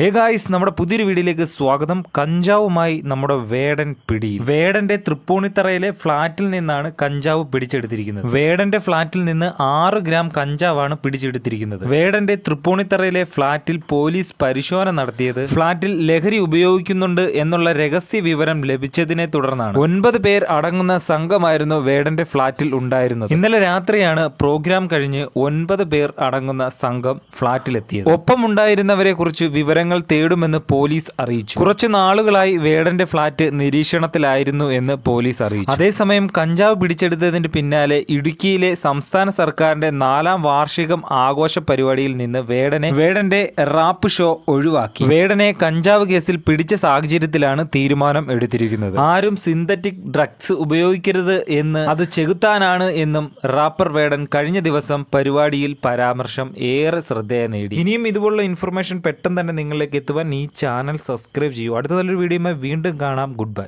Hey guys നമ്മുടെ പുതിയൊരു വീഡിയോയിലേക്ക് സ്വാഗതം. കഞ്ചാവുമായി നമ്മുടെ വേടൻ പിടി. വേടന്റെ തൃപ്പൂണിത്തറയിലെ ഫ്ളാറ്റിൽ നിന്നാണ് കഞ്ചാവ് പിടിച്ചെടുത്തിരിക്കുന്നത്. വേടന്റെ ഫ്ളാറ്റിൽ നിന്ന് ആറ് ഗ്രാം കഞ്ചാവാണ് പിടിച്ചെടുത്തിരിക്കുന്നത്. വേടന്റെ തൃപ്പൂണിത്തറയിലെ ഫ്ളാറ്റിൽ പോലീസ് പരിശോധന നടത്തിയത് ഫ്ളാറ്റിൽ ലഹരി ഉപയോഗിക്കുന്നുണ്ട് എന്നുള്ള രഹസ്യ വിവരം ലഭിച്ചതിനെ തുടർന്നാണ്. ഒൻപത് പേർ അടങ്ങുന്ന സംഘമായിരുന്നു വേടന്റെ ഫ്ളാറ്റിൽ ഉണ്ടായിരുന്നത്. ഇന്നലെ രാത്രിയാണ് പ്രോഗ്രാം കഴിഞ്ഞ് ഒൻപത് പേർ അടങ്ങുന്ന സംഘം ഫ്ളാറ്റിലെത്തിയത് ഒപ്പമുണ്ടായിരുന്നവരെ കുറിച്ച് വിവരങ്ങൾ തേടുമെന്ന് പോലീസ് അറിയിച്ചു. കുറച്ചു നാളുകളായി വേടന്റെ ഫ്ളാറ്റ് നിരീക്ഷണത്തിലായിരുന്നു എന്ന് പോലീസ് അറിയിച്ചു. അതേസമയം കഞ്ചാവ് പിടിച്ചെടുത്തതിന് പിന്നാലെ ഇടുക്കിയിലെ സംസ്ഥാന സർക്കാരിന്റെ നാലാം വാർഷികം ആഘോഷ പരിപാടിയിൽ നിന്ന് വേടനെ വേടന്റെ റാപ്പ് ഷോ ഒഴിവാക്കി. വേടനെ കഞ്ചാവ് കേസിൽ പിടിച്ച സാഹചര്യത്തിലാണ് തീരുമാനം എടുത്തിരിക്കുന്നത്. ആരും സിന്തറ്റിക് ഡ്രഗ്സ് ഉപയോഗിക്കരുത് എന്ന് അത് ചെകുത്താനാണ് എന്നും റാപ്പർ വേടൻ കഴിഞ്ഞ ദിവസം പരിപാടിയിൽ പരാമർശം ഏറെ ശ്രദ്ധേയ നേടി. ഇനിയും ഇതുപോലുള്ള ഇൻഫർമേഷൻ പെട്ടെന്ന് തന്നെ നിങ്ങളിലേക്ക് എത്തുവാൻ ഈ ചാനൽ സബ്സ്ക്രൈബ് ചെയ്യൂ. അടുത്ത നല്ലൊരു വീഡിയോയുമായി വീണ്ടും കാണാം. Good bye